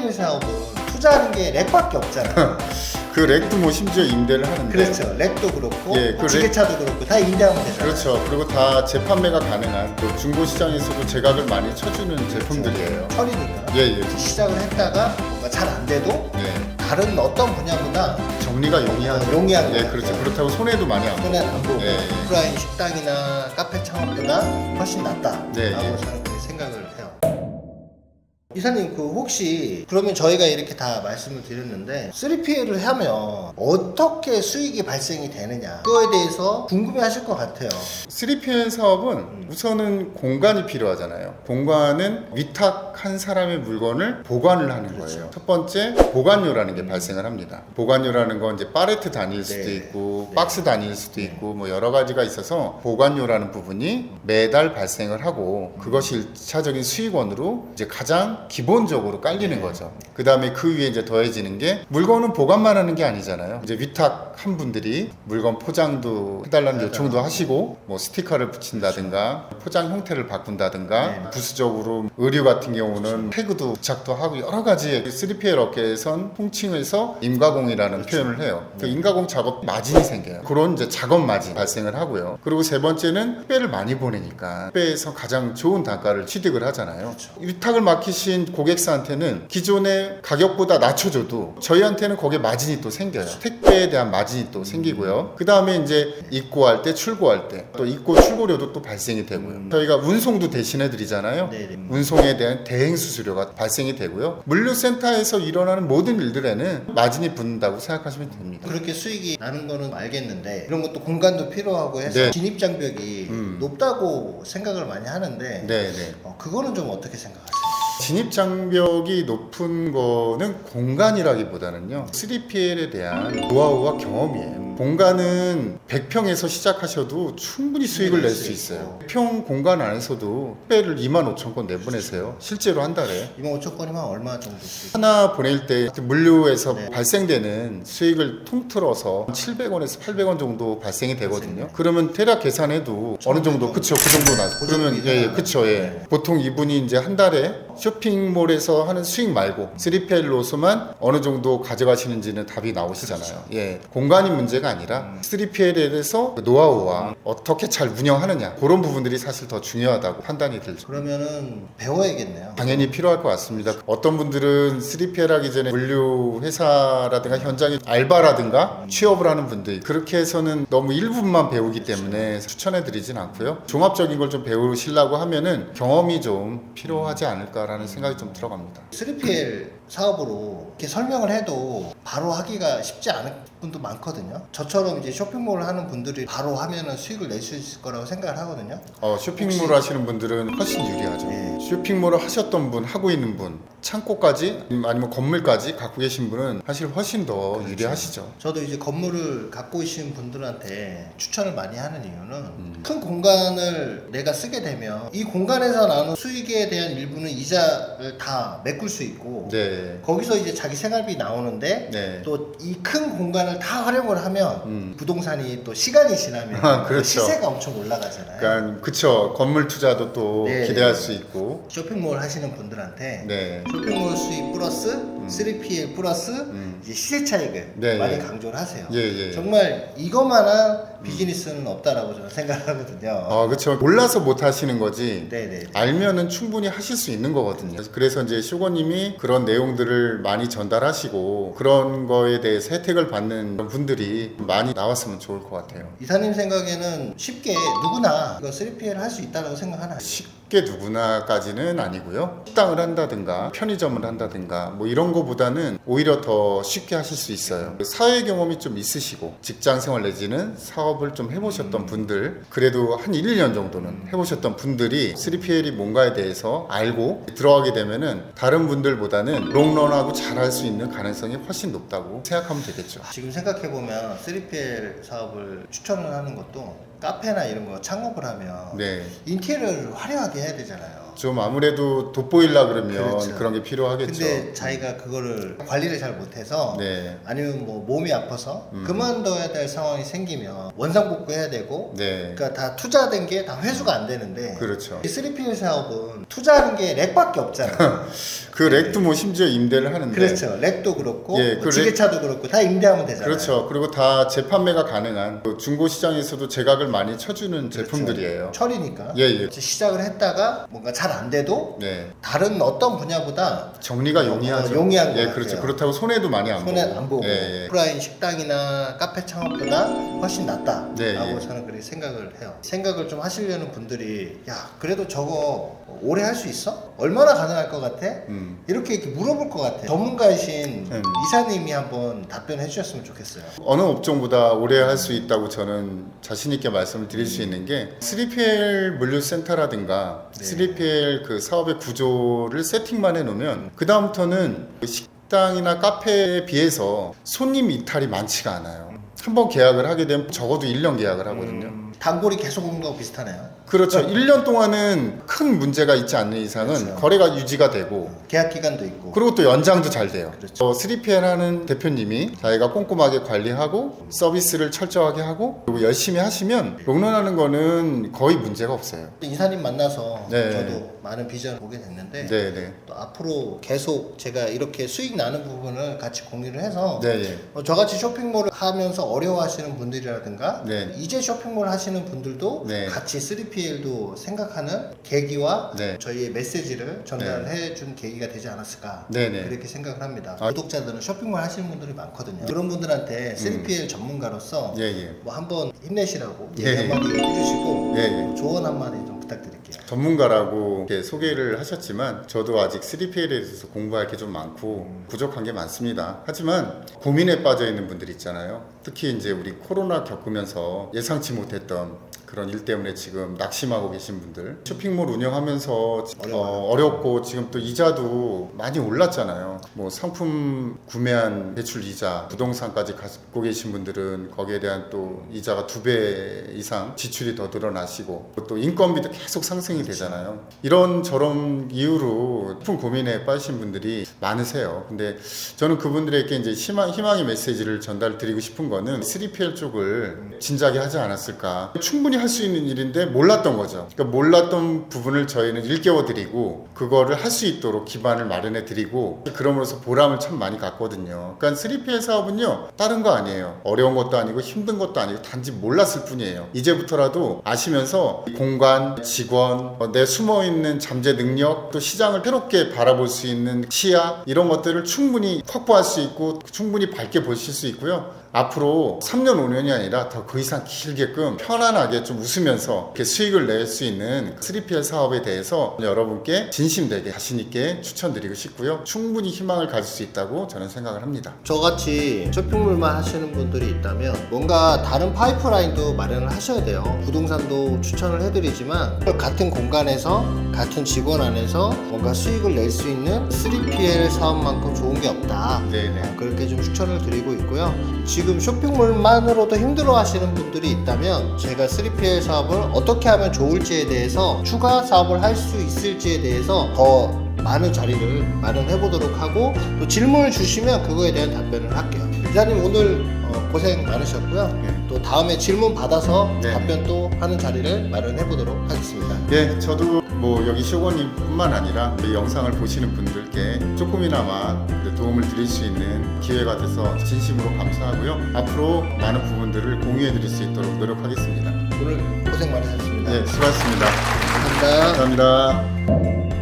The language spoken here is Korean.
3PL 사업은 투자하는 게 렉밖에 없잖아요. 그 렉도 뭐 심지어 임대를 하는데 그렇죠. 렉도 그렇고 예, 그 렉- 지게차도 그렇고 다 임대하면 되잖아요. 그렇죠. 그리고 다 재판매가 가능한 또 중고 시장에서도 제각을 많이 쳐주는 제품들이에요. 철이니까. 예, 예. 시작을 했다가 뭔가 잘 안 돼도 네. 다른 어떤 분야보다 정리가 용이한. 어, 용이한 예. 그렇죠. 예. 그렇다고 손해도 많이 안. 손해 안 보고 예, 예. 오프라인 식당이나 카페 창업보다 훨씬 낫다 네, 라고 예. 사람들이 생각을 해요 이사님 그 혹시 그러면 저희가 이렇게 다 말씀을 드렸는데 3PL을 하면 어떻게 수익이 발생이 되느냐 그거에 대해서 궁금해 하실 것 같아요 3PL 사업은 우선은 공간이 필요하잖아요. 공간은 위탁한 사람의 물건을 보관을 하는 그렇죠. 거예요. 첫 번째 보관료라는 게 발생을 합니다. 보관료라는 건 이제 파레트 단위일 수도 네. 있고 네. 박스 단위일 수도 있고 뭐 여러 가지가 있어서 보관료라는 부분이 매달 발생을 하고 그것이 일차적인 수익원으로 이제 가장 기본적으로 깔리는 네. 거죠. 그 다음에 그 위에 이제 더해지는 게 물건은 보관만 하는 게 아니잖아요. 이제 위탁 한 분들이 물건 포장도 해달라는. 요청도 하시고 뭐 스티커를 붙인다든가 포장 형태를 바꾼다든가 네. 부수적으로 의류 같은 경우는 태그도 부착도 하고 여러 가지 3PL 업계에선 통칭해서 임가공이라는 표현을 해요. 그 임가공 작업 마진이 생겨요. 그런 이제 작업 마진 발생을 하고요. 그리고 세 번째는 택배를 많이 보내니까 택배에서 가장 좋은 단가를 취득을 하잖아요. 위탁을 맡기신 고객사한테는 기존의 가격보다 낮춰줘도 저희한테는 거기에 마진이 또 생겨요. 택배에 대한 마진이 또 생기고요. 그 다음에 이제 입고할 때, 출고할 때 또 입고 출고료도 또 발생이 되고요. 저희가 운송도 대신해 드리잖아요. 네네. 운송에 대한 대행 수수료가 발생이 되고요. 물류센터에서 일어나는 모든 일들에는 마진이 붙는다고 생각하시면 됩니다. 그렇게 수익이 나는 거는 알겠는데 이런 것도 공간도 필요하고 해서 네. 진입 장벽이 음. 높다고 생각을 많이 하는데 네, 네. 어, 그거는 좀 어떻게 생각하세요? 진입 장벽이 높은 거는 공간이라기보다는요. 3PL에 대한 노하우와 경험이에요. 공간은 100평에서 시작하셔도 충분히 수익을 낼 수 있어요. 100평 공간 안에서도 택배를 2만 5천 건 내보내세요. 실제로 한 달에. 2만 5천 건이면 얼마 정도? 하나 보낼 때 물류에서 네. 발생되는 수익을 통틀어서 700원에서 800원 정도 발생이 되거든요. 그러면 대략 계산해도 어느 정도 그쵸 그 정도 나. 그 그러면 예, 예 그쵸 예. 네. 보통 이분이 이제 한 달에 쇼핑몰에서 하는 수익 말고 3PL로서만 어느 정도 가져가시는지는 답이 나오시잖아요. 예, 공간이 문제가 아니라 3PL에 대해서 그 노하우와 어떻게 잘 운영하느냐 그런 부분들이 사실 더 중요하다고 판단이 들죠. 그러면은 배워야겠네요. 당연히 필요할 것 같습니다. 어떤 분들은 3PL 하기 전에 물류 회사라든가 현장에 알바라든가 취업을 하는 분들 그렇게 해서는 너무 일부분만 배우기 때문에 추천해 드리진 않고요. 종합적인 걸 좀 배우시려고 하면은 경험이 좀 필요하지 않을까 라는 생각이 좀 들어갑니다. 3PL 사업으로 이렇게 설명을 해도 바로 하기가 쉽지 않은 분도 많거든요. 저처럼 이제 쇼핑몰을 하는 분들이 바로 하면은 수익을 낼 수 있을 거라고 생각을 하거든요. 어, 쇼핑몰 하시는 분들은 훨씬 유리하죠. 예. 쇼핑몰을 하셨던 분, 하고 있는 분, 창고까지 아니면 건물까지 갖고 계신 분은 사실 훨씬 더 유리하시죠. 저도 이제 건물을 갖고 계신 분들한테 추천을 많이 하는 이유는 음. 큰 공간을 내가 쓰게 되면 이 공간에서 나는 수익에 대한 일부는 이자를 다 메꿀 수 있고 네. 거기서 이제 자기 생활비 나오는데 네. 또 이 큰 공간을 다 활용을 하면 음. 부동산이 또 시간이 지나면 아, 그 그렇죠. 시세가 엄청 올라가잖아요. 그러니까 그쵸 건물 투자도 또 네, 기대할 네. 수 있고 쇼핑몰 하시는 분들한테 네 쇼핑몰 수익 플러스 3PL 플러스 음. 이제 시세 차익을 네, 많이 예. 강조를 하세요. 예, 예. 정말 이것만한 비즈니스는 없다라고 저는 생각하거든요. 아 그쵸 몰라서 못 하시는 거지 네 네. 알면은 충분히 하실 수 있는 거거든요 그래서 이제 쇼거님이 그런 내용들을 많이 전달하시고 그런 거에 대해서 혜택을 받는 분들이 많이 나왔으면 좋을 것 같아요 이사님 생각에는 쉽게 누구나 이거 3PL 할 수 있다라고 생각하나요? 쉽게 누구나까지는 아니고요. 식당을 한다든가 편의점을 한다든가 뭐 이런 거보다는 오히려 더 쉽게 하실 수 있어요. 사회 경험이 좀 있으시고 직장 생활 내지는 사업을 좀 해보셨던 분들 그래도 한 1, 2년 정도는 해보셨던 분들이 3PL이 뭔가에 대해서 알고 들어가게 되면은 다른 분들보다는 롱런하고 잘할 수 있는 가능성이 훨씬 높다고 생각하면 되겠죠. 지금 생각해보면 3PL 사업을 추천을 하는 것도 카페나 이런 거 창업을 하면 네. 인테리어를 화려하게 해야 되잖아요. 좀 아무래도 돋보이려 그러면 그렇죠. 그런게 필요하겠죠. 근데 자기가 그거를 관리를 잘 못해서 네. 아니면 뭐 몸이 아파서 음. 그만둬야 될 상황이 생기면 원상복구 해야 되고 네. 그러니까 다 투자된 게 다 회수가 안 되는데 그렇죠. 이 3PL 사업은 투자하는 게 렉밖에 없잖아. 그 렉도 뭐 심지어 임대를 하는데 그렇죠. 렉도 그렇고 예, 뭐 그 렉- 지게차도 그렇고 다 임대하면 되잖아요. 그렇죠. 그리고 다 재판매가 가능한 그 중고 시장에서도 제각을 많이 쳐주는 제품들이에요. 철이니까. 예, 예. 시작을 했다가 뭔가 잘 안 돼도 네. 다른 어떤 분야보다 정리가 용이하죠. 어, 용이한 것 예, 같아요. 그렇죠. 그렇다고 손해도 많이 안 손해 보고. 안 보고 예, 예. 오프라인 식당이나 카페 창업보다 훨씬 낫다라고 네, 예. 저는 그렇게 생각을 해요. 생각을 좀 하시려는 분들이 야 그래도 저거 오래 할 수 있어? 얼마나 가능할 것 같아? 음. 이렇게, 이렇게 물어볼 것 같아. 전문가이신 음. 이사님이 한번 답변해 주셨으면 좋겠어요. 어느 업종보다 오래 할 수 있다고 저는 자신 있게 말씀을 드릴 수 있는 게 3PL 물류센터라든가 네. 3PL 그 사업의 구조를 세팅만 해놓으면 그 다음부터는 그 식당이나 카페에 비해서 손님 이탈이 많지가 않아요. 한 번 계약을 하게 되면 적어도 1년 계약을 하거든요. 음, 단골이 계속 오는 거하고 비슷하네요. 그렇죠. 1년 동안은 큰 문제가 있지 않는 이상은 그렇죠. 거래가 유지가 되고 계약 기간도 있고. 그리고 또 연장도 잘 돼요. 그렇죠. 어, 3PL 하는 대표님이 자기가 꼼꼼하게 관리하고 서비스를 철저하게 하고 그리고 열심히 하시면 롱런하는 거는 거의 문제가 없어요. 이사님 만나서 네. 저도 많은 비전을 보게 됐는데 네, 네. 또 앞으로 계속 제가 이렇게 수익 나는 부분을 같이 공유를 해서 네, 예. 어, 저같이 쇼핑몰을 하면서 어려워하시는 분들이라든가 네. 이제 쇼핑몰 하시는 분들도 네. 같이 3PL 도 생각하는 계기와 네. 저희의 메시지를 전달해 준 계기가 되지 않았을까 네, 네. 그렇게 생각을 합니다. 아. 구독자들은 쇼핑몰 하시는 분들이 많거든요. 그런 분들한테 3PL 전문가로서 예, 예. 뭐 한번 힘내시라고 예, 얘기 한마디 해주시고 예, 예. 조언 한마디 좀 부탁드릴게요. 전문가라고 이렇게 소개를 하셨지만 저도 아직 3PL에 대해서 공부할 게 좀 많고 부족한 게 많습니다. 하지만 고민에 빠져 있는 분들 있잖아요. 특히 이제 우리 코로나 겪으면서 예상치 못했던 그런 일 때문에 지금 낙심하고 계신 분들 쇼핑몰 운영하면서 어, 어렵고 지금 또 이자도 많이 올랐잖아요. 뭐 상품 구매한 대출 이자, 부동산까지 갖고 계신 분들은 거기에 대한 또 이자가 두 배 이상 지출이 더 늘어나시고 또 인건비도 계속 상승이 되잖아요. 이런 저런 이유로 높은 고민에 빠지신 분들이 많으세요. 근데 저는 그분들에게 이제 희망, 희망의 메시지를 전달드리고 싶은 거는 3PL 쪽을 진작에 하지 않았을까. 충분히 할 수 있는 일인데 몰랐던 거죠. 그러니까 몰랐던 부분을 저희는 일깨워 드리고 그거를 할 수 있도록 기반을 마련해 드리고 그럼으로써 보람을 참 많이 갖거든요. 그러니까 3PL 사업은요. 다른 거 아니에요. 어려운 것도 아니고 힘든 것도 아니고 단지 몰랐을 뿐이에요. 이제부터라도 아시면서 공간, 직원, 어, 내 숨어 있는 잠재 능력, 또 시장을 새롭게 바라볼 수 있는 시야 이런 것들을 충분히 확보할 수 있고 충분히 밝게 보실 수 있고요. 앞으로 3년, 5년이 아니라 더 그 이상 길게끔 편안하게 좀 웃으면서 이렇게 수익을 낼 수 있는 3PL 사업에 대해서 여러분께 진심되게 자신있게 추천드리고 싶고요. 충분히 희망을 가질 수 있다고 저는 생각을 합니다. 저같이 쇼핑몰만 하시는 분들이 있다면 뭔가 다른 파이프라인도 마련을 하셔야 돼요. 부동산도 추천을 해드리지만 같은 공간에서 같은 직원 안에서 뭔가 수익을 낼 수 있는 3PL 사업만큼 좋은 게 없다. 네네. 어, 그렇게 좀 추천을 드리고 있고요. 지금 쇼핑몰만으로도 힘들어 하시는 분들이 있다면 제가 3PL 사업을 어떻게 하면 좋을지에 대해서 추가 사업을 할 수 있을지에 대해서 더 많은 자리를 마련해 보도록 하고 또 질문을 주시면 그거에 대한 답변을 할게요. 기자님 오늘 어, 고생 많으셨고요. 네. 또 다음에 질문 받아서 네. 답변 또 하는 자리를 마련해 보도록 하겠습니다. 예, 저도 뭐 여기 쇼거님뿐만 아니라 이 영상을 보시는 분들께 조금이나마 도움을 드릴 수 있는 기회가 돼서 진심으로 감사하고요. 앞으로 많은 부분들을 공유해 드릴 수 있도록 노력하겠습니다. 오늘 고생 많으셨습니다. 예, 수고하셨습니다. 감사합니다. 감사합니다.